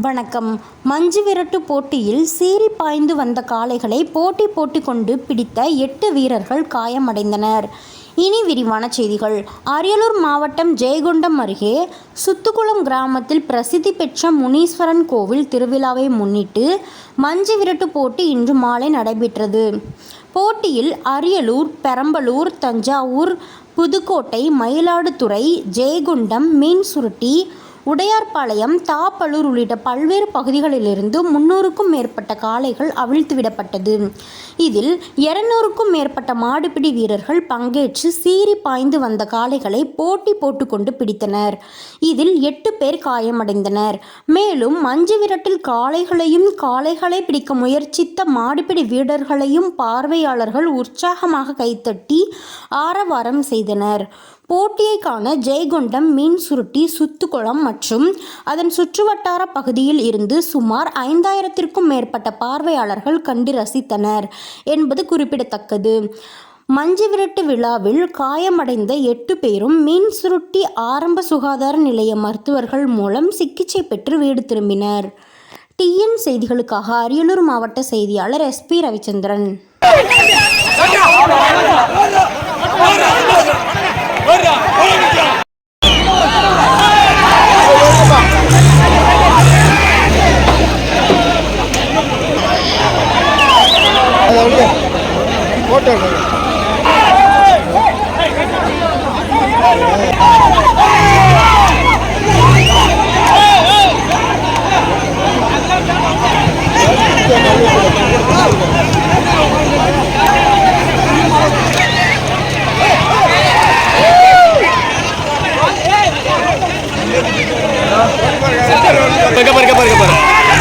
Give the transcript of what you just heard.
வணக்கம். மஞ்சு விரட்டு போட்டியில் சீறி பாய்ந்து வந்த காளைகளை போட்டி போட்டி கொண்டு பிடித்த எட்டு வீரர்கள் காயமடைந்தனர். இனி விரிவான செய்திகள். அரியலூர் மாவட்டம் ஜெயங்கொண்டம் அருகே சுத்துக்குளம் கிராமத்தில் பிரசித்தி பெற்ற முனீஸ்வரன் கோவில் திருவிழாவை முன்னிட்டு மஞ்சு விரட்டு போட்டி இன்று மாலை நடைபெற்றது. போட்டியில் அரியலூர் பெரம்பலூர் தஞ்சாவூர் புதுக்கோட்டை மயிலாடுதுறை ஜெயங்கொண்டம் மீன்சுருட்டி உடையார்பாளையம் தாப்பலூர் உள்ளிட்ட பல்வேறு பகுதிகளிலிருந்து முன்னூறுக்கும் மேற்பட்ட காளைகள் அவிழ்த்துவிடப்பட்டது இதில் இருநூறுக்கும் மேற்பட்ட மாடுபிடி வீரர்கள் பங்கேற்று சீறி பாய்ந்து வந்த காளைகளை போட்டி போட்டுக்கொண்டு பிடித்தனர். இதில் எட்டு பேர் காயமடைந்தனர். மேலும் மஞ்சு விரட்டில் காளைகளையும் காளைகளை பிடிக்க முயற்சித்த மாடுபிடி வீரர்களையும் பார்வையாளர்கள் உற்சாகமாக கைத்தட்டி ஆரவாரம் செய்தனர். போட்டியை காண ஜெயங்கொண்டம் மீன் சுருட்டி சுத்துக்குளம் மற்றும் அதன் சுற்றுவட்டார பகுதியில் இருந்து சுமார் ஐந்தாயிரத்திற்கும் மேற்பட்ட பார்வையாளர்கள் கண்டு ரசித்தனர் என்பது குறிப்பிடத்தக்கது மஞ்சு விரட்டு விழாவில் காயமடைந்த எட்டு பேரும் மீன் சுருட்டி ஆரம்ப சுகாதார நிலைய மருத்துவர்கள் மூலம் சிகிச்சை பெற்று வீடு திரும்பினர் டிஎன் செய்திகளுக்காக அரியலூர் மாவட்ட செய்தியாளர் எஸ்பி ரவிச்சந்திரன் போட்டோ பாருங்க பாருங்க பாருங்க